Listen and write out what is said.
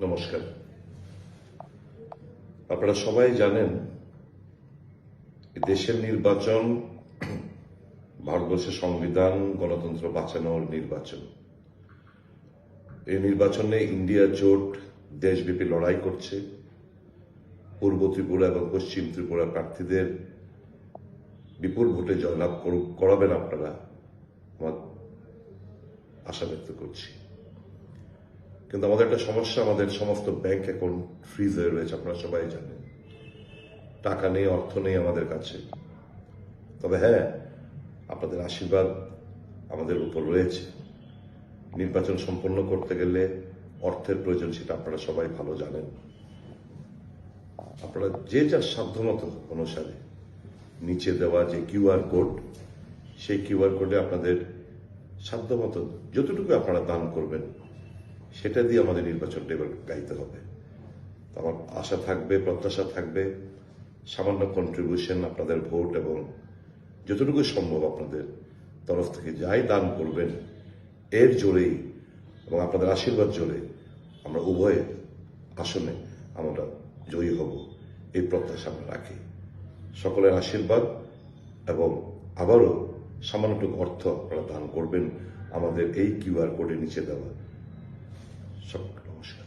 নমস্কার। আপনারা সবাই জানেন, দেশের নির্বাচন, ভারতবর্ষের সংবিধান, গণতন্ত্র বাঁচানোর নির্বাচন। এই নির্বাচনে ইন্ডিয়া জোট দেশব্যাপী লড়াই করছে। পূর্ব ত্রিপুরা এবং পশ্চিম ত্রিপুরা প্রার্থীদের বিপুল ভোটে জয়লাভ করু- করাবেন আপনারা। আমার আশা ব্যক্ত করছি। কিন্তু আমাদের একটা সমস্যা, আমাদের সমস্ত ব্যাংক অ্যাকাউন্ট ফ্রিজ হয়ে রয়েছে, আপনারা সবাই জানেন। টাকা নেই, অর্থ নেই আমাদের কাছে। তবে হ্যাঁ আপনাদের আশীর্বাদ আমাদের উপর রয়েছে। নির্বাচন সম্পন্ন করতে গেলে অর্থের প্রয়োজন, সেটা আপনারা সবাই ভালো জানেন। আপনারা যে যার সাধ্যমতো অনুসারে নিচে দেওয়া যে কিউআর কোড, সেই কিউআর কোডে আপনাদের সাধ্যমতো যতটুকু আপনারা দান করবেন সেটা দিয়ে আমাদের নির্বাচনটা এবার গাইতে হবে। আমার আশা থাকবে, প্রত্যাশা থাকবে, সামান্য কন্ট্রিবিউশন আপনাদের ভোট এবং যতটুকু সম্ভব আপনাদের তরফ থেকে যাই দান করবেন, এর জোরেই এবং আপনাদের আশীর্বাদ জোরে আমরা উভয়ে আসনে আমরা জয়ী হব। এই প্রত্যাশা আমরা রাখি। সকলের আশীর্বাদ এবং আবারও সামান্যটুকু অর্থ আপনারা দান করবেন। আমাদের এই কিউআর কোডের নিচে দেওয়া Schock, Knosch.